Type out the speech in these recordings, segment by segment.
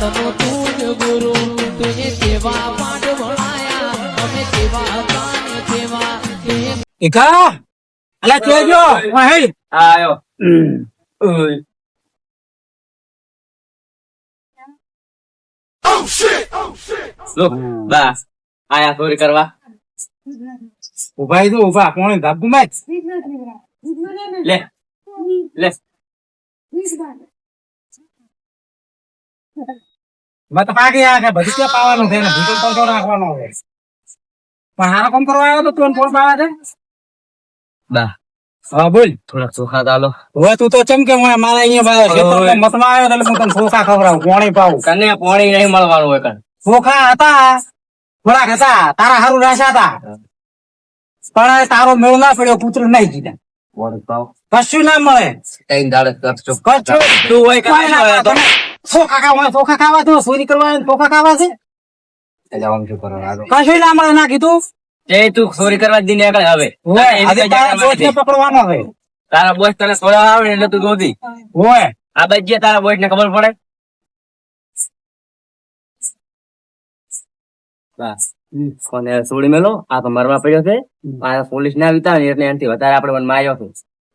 કાળનો તું જ ગુરુ તુને સેવા પાઠ ભણાયા. અમે સેવા હતા સેવા. એકા? અલા કેજો હે આયો. આયા ચોરી કરવા. ઊભા તો ઊભા. કોણે ધાબુ મેચ લે. લે. મેં તો પાકી આ બધું ક્યાં પાવાનું છે? ને ભૂતો તો તો રાખવાનો છે. પણ હારો કોમ કરવા આવ્યો તો તું ફોન પાવા છે બા. હા બોલ. થોડાક ચોખા દાલો. હવે તું તો ચમકે મને મારા અહીંયા મતમાં આવ્યો એટલે હું તને ચોખા ખવડાવું પોણી પાવું. કને પોણી નહીં મળવાનું હોય કણ. ચોખા હતા થોડાક હતા તારા હારું રાશા હતા. પણ તારો મેળ ના પડ્યો પુત્ર નહીં કીધા કશું ના મળે. દાડે કશું. તું હોય હોય. ચોખા ખાવા ચોખા ખાવા તો ચોરી કરવા ચોખા ખાવા છે? કશું ના મળે ના કીધું? એ તું ચોરી કરવા દિન આગળ હવે. ઓય, એની આજે કઈ તારા જાણ પકડવાનો છે તારા બોસ તને સોળા આવે ને એટલે તું ગોતી ઓય આ બજ્જે તારા બોસ ને ખબર પડે. કોને છોડી મેલો. આ તો મરવા પડ્યો છે. આ પોલીસ ના વિતા એટલે એનાથી વધારે આપણે મનમાં આવ્યો છે.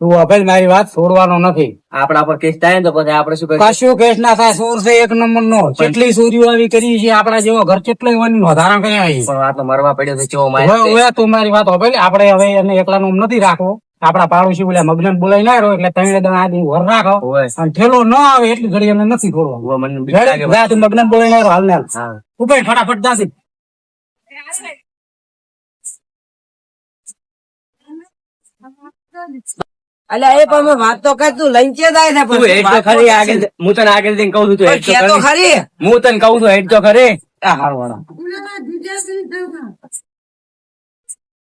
તું હવે મારી વાત છોડવાનો નથી. આપણા પર કેસ થાય ને તો પછી આપણે શું કશું કેસ ના થાય સોર છે એક નંબર નો કેટલી ચોરીઓ આવી કરી છે આપણા જેવો ઘર ચેટલો વાની વધારા કર્યા છે. પણ વાત મરવા પડ્યો છે ચેવો હવે તું મારી વાત હવે આપણે હવે એને એકલા નું નથી રાખવો. આપડા પાડોશી બોલ્યા મગન બોલાઈ ના રહ્યો એટલે તમે આદમી વર રાખો. અને ઠેલો ન આવે એટલી ઘડી એને નથી તું મગન બોલાઈ ના હાલ ને હાલ. ઉપર ફટાફટ જાસી અલ્યા એ પણ વાત તો કર તું લઈને ચે જાય છે? તું હેડ તો ખરી આગળ હું તને આગળ જઈને કહું છું તું હેડ તો ખરી. હું તને કહું છું હેડ તો ખરી. આ હારવાળા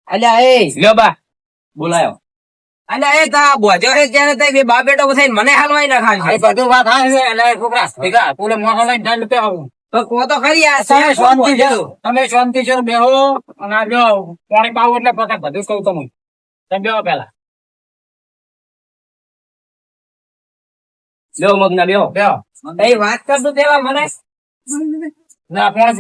અલ્યા એ. લ્યો બા. બોલાયો. અલ્યા એ તા બોજો છે ત્યારે તઈ બે બા બેટો થઈને મને હાલવાઈ ના ખાય એ બધું વાત આવે છે એટલે છોકરા. ભેગા તું મોટો લઈને ડાંડ પે આવું. તો કો તો ખરી આ તમે શાંતિ છે તમે શાંતિ છો બેહો અને આ જો પાણી પાવું એટલે પછી બધું કહું તમને. તમે બેહો પેલા લ્યો મગના બેહો બેહો એ વાત કર તું તેવા મને? ના કોણ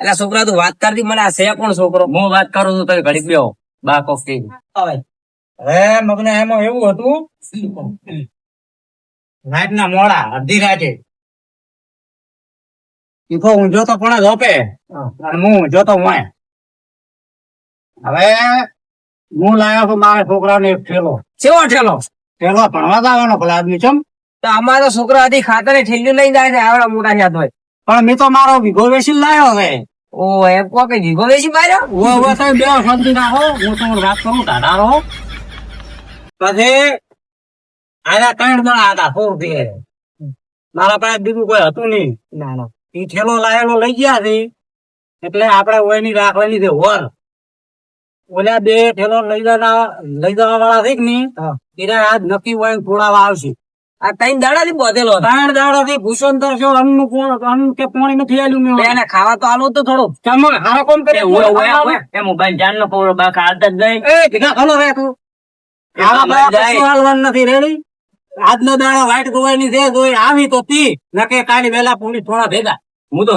એટલે છોકરા તું વાત કરતી મને આ છે કોણ છોકરો? હું વાત કરું છું તમે ઘડીક બેહો. બા કોફી હવે. મગને એમાં એવું હતું રાત ના મોડા અડધી રાતે. ઈકો હું જોતો પણ જોપે અને હું જોતો હું હવે હું લાવ્યો છું મારા છોકરાને એક ઠેલો. કેવો ઠેલો? ઠેલો ભણવા જવાનો ભલા આદમી ચમ તો અમારો છોકરા આથી ખાતર ઠેલ્યું લઈને જાય છે આવડા મોટા યાદ હોય પણ મેં તો મારો ભીગો વેસી લાવ્યો હવે. ઓ એમ કો કે ભીગો વેસી માર્યો? ઓ ઓ તમે બે શાંતિ રાખો. હું તમને વાત કરું ટાટા રહો. પછી આના ત્રણ જણા હતા દે મારા પાસે બીજું કોઈ હતું નહીં. ના ના. એ ઠેલો લાયેલો લઈ ગયા છે. એટલે આપણે ઓયની રાખવાની છે વર. ઓલા બે ઠેલો લઈ જવા લઈ જવા વાળા છે કે નહીં? એના આજ નક્કી હોય થોડા આવશે. આ ત્રણ દાડાથી બોધેલો હતો. દાડા થી ભૂષણ છો અન્નનું કોણ અન્ન કે પાણી નથી આલ્યું મેં? એને ખાવા તો આલો તો થોડો. કેમ હારો કોમ કરે એ મોબાઈલ જાન નો પોરો બા ખાતા જ નહીં. એ ભેગા ખલો રે તું. આવા બધા જાય. નથી રેડી? આજનો દાડો વાઈટ ગોવાની છે જોઈ આવી તો તી નકે કાલી વેલા પૂરી થોડા ભેગા. હું તો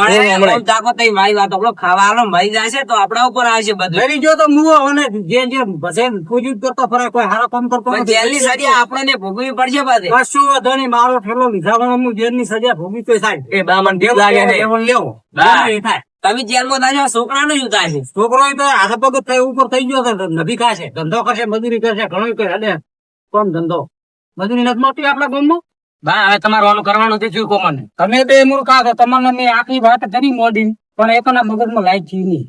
તાકો તઈ મારી વાત આપણો ખાવા આલો ને મરી જાય છે તો આપડા ઉપર આવશે બધું. વેરી જો તો મુવો અને જે જે ભસે પૂજી કરતો ફરે કોઈ હારો કામ કરતો જેલની સજા આપણને ભોગવવી પડશે પાછી. કશું વાંધો નહીં મારો ઠેલો લીધા હું જેલની સજા ભોગવી તો થાય એ બા મને લાગે લેવો હા. થાય. તમે જેલમાં શું થાય છે? છોકરો તો હાથ પગ થઈ ઉપર થઈ ગયો નભી ખાશે ધંધો કરશે મજૂરી કરશે ઘણો કરે કોમ ધંધો. મજૂરી નથી મળતી આપણા ગામમાં? બા હવે તમારે ઓલું કરવાનું છે ચૂકો મને? તમે બે મૂર્ખા છો તમને મેં આખી વાત કરી મોડી પણ એ તો ના મગજમાં લાઈટ છે નહીં.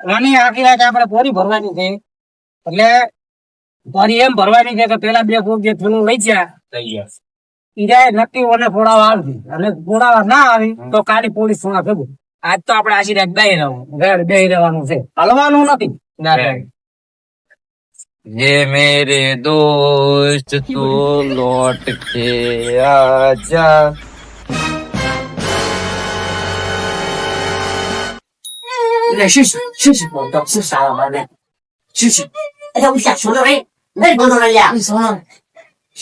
આની આખી વાત આપણે પોરી ભરવાની છે. એટલે પોરી એમ ભરવાની છે કે પેલા બે ફૂગ જે થેલું લઈ ગયા ઈરાએ નક્કી ઓને ફોડાવા આવતી અને ફોડાવા ના આવી તો કાલી પોલીસ સોના ભેગું. આજ તો આપણે આશીર્વાદ દઈ રહ્યું બે રહેવાનું છે. હલવાનું નથી. ના. ये मेरे दोस्त तू लौट के आजा 那试试试试，我都是啥玩意儿？试试，哎呀，我想说的喂，那不能了呀！你说呢？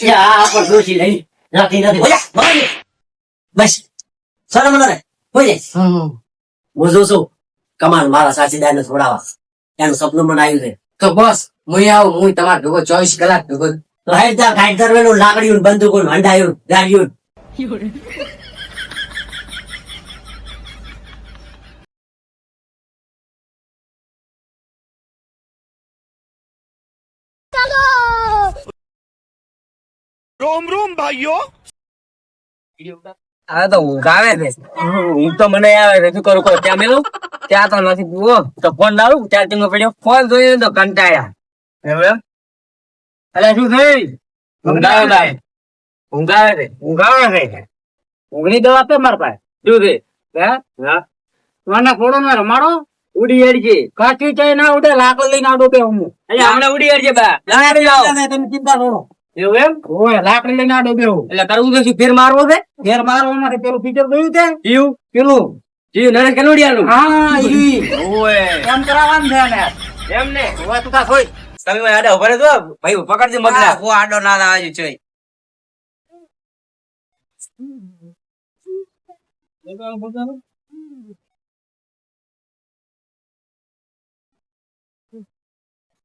呀，我说起来，那给那给，我呀，我给你，没事，啥都没得，回去。嗯，我就说，干嘛你妈的啥鸡蛋都偷了吧？让你说不能拿油的，可不是。હું આવું હું તમારા ભેગો ચોવીસ કલાક ભેગો તા કાંઈ કરવેલું લાકડીયું બંદૂકો હંડાયું ગાડીયું હવે તો ઊંઘ આવે છે. હું તો મને આવે છે કરું કોઈ ત્યાં મેલું? ત્યાં તો નથી જુઓ. તો ફોન લાવું ત્યાં માં પડ્યો. ફોન જોઈને તો કંટાળ્યા. એવું અલ્યા શું થઈ ઊંઘ આવે છે. છે છે. ઊંઘની દવા આપે મારા પાસે? શું છે? મને ફોડો ને રમાડો ઉડી એડજે કાચી ચાય ના ઉડે લાકડ લઈને આડો બે હું. અલ્યા હમણાં ઉડી અડજે બા. તમે ચિંતા કરો. એવું એમ? ઓય લાકડી લઈને આડો બે હું. એટલે કરવું તો શું ફેર મારવો છે? ફેર મારવો માટે પેલું ફીચર જોયું તે જીવ? પેલું? જીવ નરેશ કનોડિયાનું. હા ઈ. ઓય. એમ કરાવવાનું છે ને એમ ને ઓય તું કા સોય તમે મને આડે ઊભા રહેજો ભાઈ પકડજો મગના હું આડો ના આવજો છે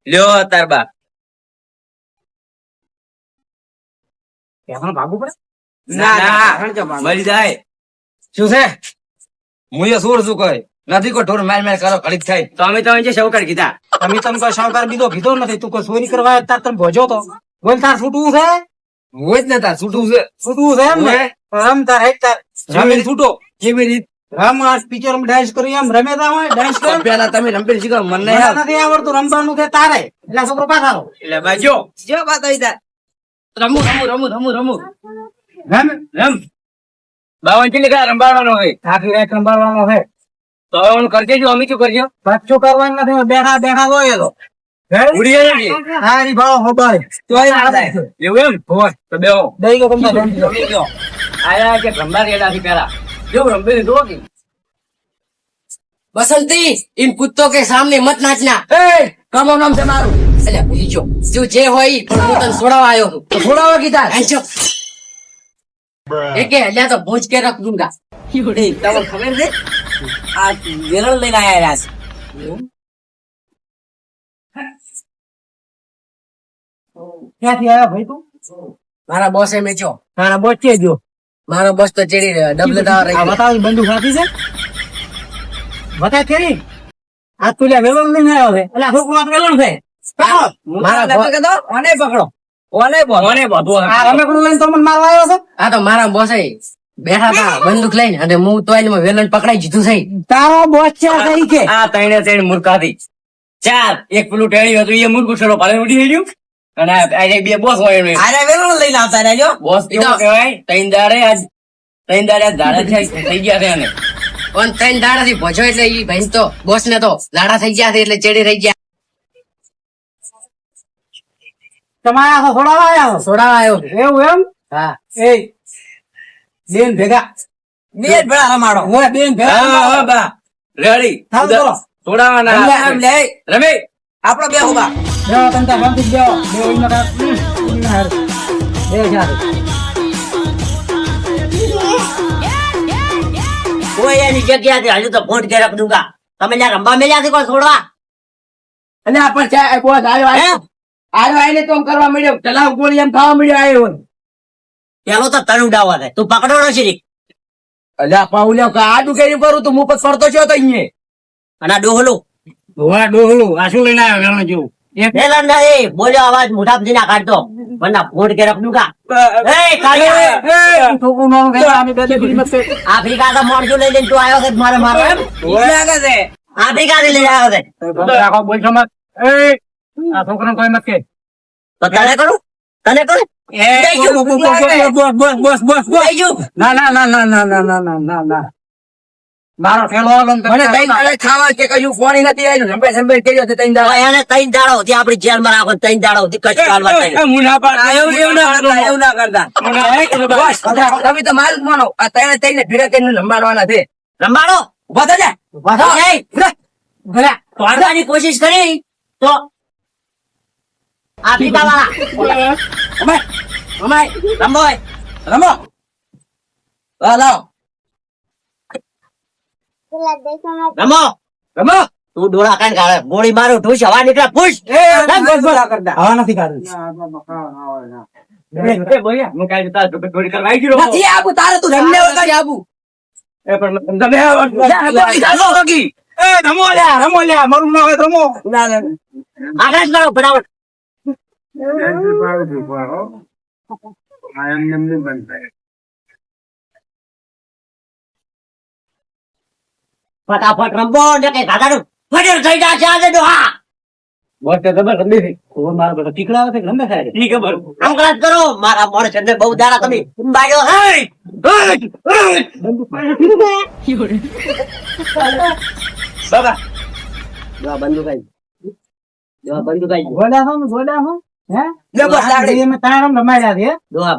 લ્યો તાર બા ભાગવું પડે ના ના મરી જાય શું છે હું એ સોર શું કહે નથી કોઈ ઠોર માર માર કરો ઘડીક થાય. તો અમે તમે જે શૌકર કીધા. તમે તમે કોઈ શાહુકાર બીજો કીધો નથી તું કોઈ ચોરી કરવા તાર તમે ભોજો તો. બોલ તાર છૂટવું છે? હોય જ ને તાર છૂટવું છે. છૂટવું છે એમ ને? રમ તાર હેક તાર રમીને છૂટો. કેવી રીત? રમ આ પિક્ચરમાં ડાન્સ કરી એમ રમે તા હોય ડાન્સ કરો પેલા તમે રમપેલ શીખો મને નહીં નથી આવડતું રમવાનું કે તારે. એટલે છોકરો પાછા એટલે બાજો જો. વાત આવી તાર. રમુ રમુ રમુ રમુ રમુ. રમ. રમ. બાવન કેટલી કા રંબાડવાનો હોય. આખી રાત રંબાડવાનો છે. તો હવે ઓલું કરજે જો અમે શું કરજો બચ્ચું કરવાનું નથી બેઠા બેઠા હોય તો. બસંતી ઇન કુત્તો કે સામને મત નાચના. કમો નામ છે જે હોય પણ હું તો છોડાવો કીધા. એ કે એટલે તો ભોજ કે રખ દુંગા. આ વેરણ લઈને આવ્યા રહ્યા છે. ક્યાંથી આવ્યા ભાઈ તું? મારા બોસે મેચો તારા કે જો મારો બોસ તો ચડી રહ્યો ડબલ ટાવર રહી આ ગયો. બંદૂક રાખી છે? બતા કેરી આ તું વેલણ લઈને આવ્યો છે. એટલે આ છોકરો આ વેલણ છે. મારા બોસ બો- કે તો ઓને પકડો. ઓને બધો ઓને બધો આ રમકડું લઈને તો મને મારવા આવ્યો છે? આ તો મારા બોસે બેઠા હતા બંદૂક લઈને અને હું તો એને વેલણ પકડાઈ જીધું છે. તારો બોસ છે કઈ કે? આ તણે ત્રણ મૂર્ખાથી. ચાર એક પેલું ટેણ્યું હતું એ મૂર્ખું છોડો પાલે ઉડી હેડ્યું અને આ આ બે બોસ હોય એનું અરે વેલણ લઈને આવતા રહેજો બોસ કેવો કહેવાય? ત્રણ દાડે આજ ત્રણ દાડે આજ દાડે થઈ ગયા છે અને પણ ત્રણ દાડા થી ભજો એટલે એ ભાઈ તો બોસ ને તો લાડા થઈ ગયા છે એટલે ચેડી થઈ ગયા. તમારા સોડાવા છોડાવવા આવ્યા છો. આવ્યો એવું એમ? હા. એ બેન ભેગા. બેન ભેળા રમાડો. હોય બેન ભેગા બા. રેડી. થોડાવાના આમ લે રમે. આપણો બે ઊભા. જો તંતા શાંતિ જો બે ઉઈ નકા જા તો ફોન કે રખ દુગા તમે ત્યાં રંબા મેલ્યા છે કોઈ છોડવા? અને આપણ છે બોસ આવ્યો આવ્યો આવ્યો આવીને તો કરવા મળ્યો ચલાવ ગોળી એમ ખાવા મળ્યો આવ્યો પેલો તો તન ઉડાવવા દે તું પકડો છે અલ્યા પાઉલ્યો કે આ કેરી પર તું મુપત ફરતો છો તો અહીંયા અને આ ડોહલું ઓય ડોહલું આ શું લઈને આવ્યો વેણો જેવું એ બોલ્યો અવાજ ના કાઢતો વરના કે એ અમે બે બે આફ્રિકા તો મોરચું લઈ લઈને તું આવ્યો છે મારે મારે એમ લાગે છે આફ્રિકા થી લઈ આવ્યો છે રાખો બોલ સમજ એ આ છોકરાને કોઈ મત કે તો તને કરું તને કરું મારો ફેલો કે કયું ફોણી નથી આવ્યું સંભે કર્યો તો તૈન દાડો. એને તૈન એવું ના કરતા એવું ના કરતા. બસ તમે તો મારું જ માનો. આ તૈને કોશિશ કરી. તો આફ્રિકા વાળા અમાય રમો ઓય. રમો હા લાવો રમો રમો તું ડોળા કાન કાઢે ગોળી મારું તું હવા નીકળે પૂછ હા નથી કાઢવી એ બોલ્યા હું કાઈ તાર થોડી કરવા આવી ગયો નથી આબુ તારે તું રમને વગાડી આબુ એ પણ તમે. એ રમો લ્યા રમો લ્યા મારું ના હોય ના રમો આકાશ લાવો ફટાફટ ફટાફટ રમવો ને કઈ ગાડાનું ફટેલ થઈ આજે ડોહા. મારા બધા ટીકડા આવે છે ગમે ઈ ખબર. અંકળાટ કરો મારા મોણ છે બહુ દાડા તમે બાયો હે બાબા ડોહા બંદૂક આવી. ડોહા ગોડા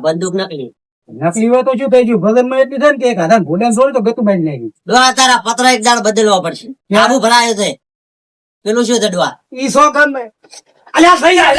બંદૂક નકલી. નકલી હોય તો શું થઈ ગયું ભગનમાં એટલી થાય કે એક હાથા ઘોડા છોડ તો ગતું બાંધી નાખ્યું. ડોહા તારા પત્ર એક દાડ બદલવા પડશે. આબુ ભરાયો છે. પેલું શું છે ડોહા ઈ સો કામ અલ્યા થઈ જાય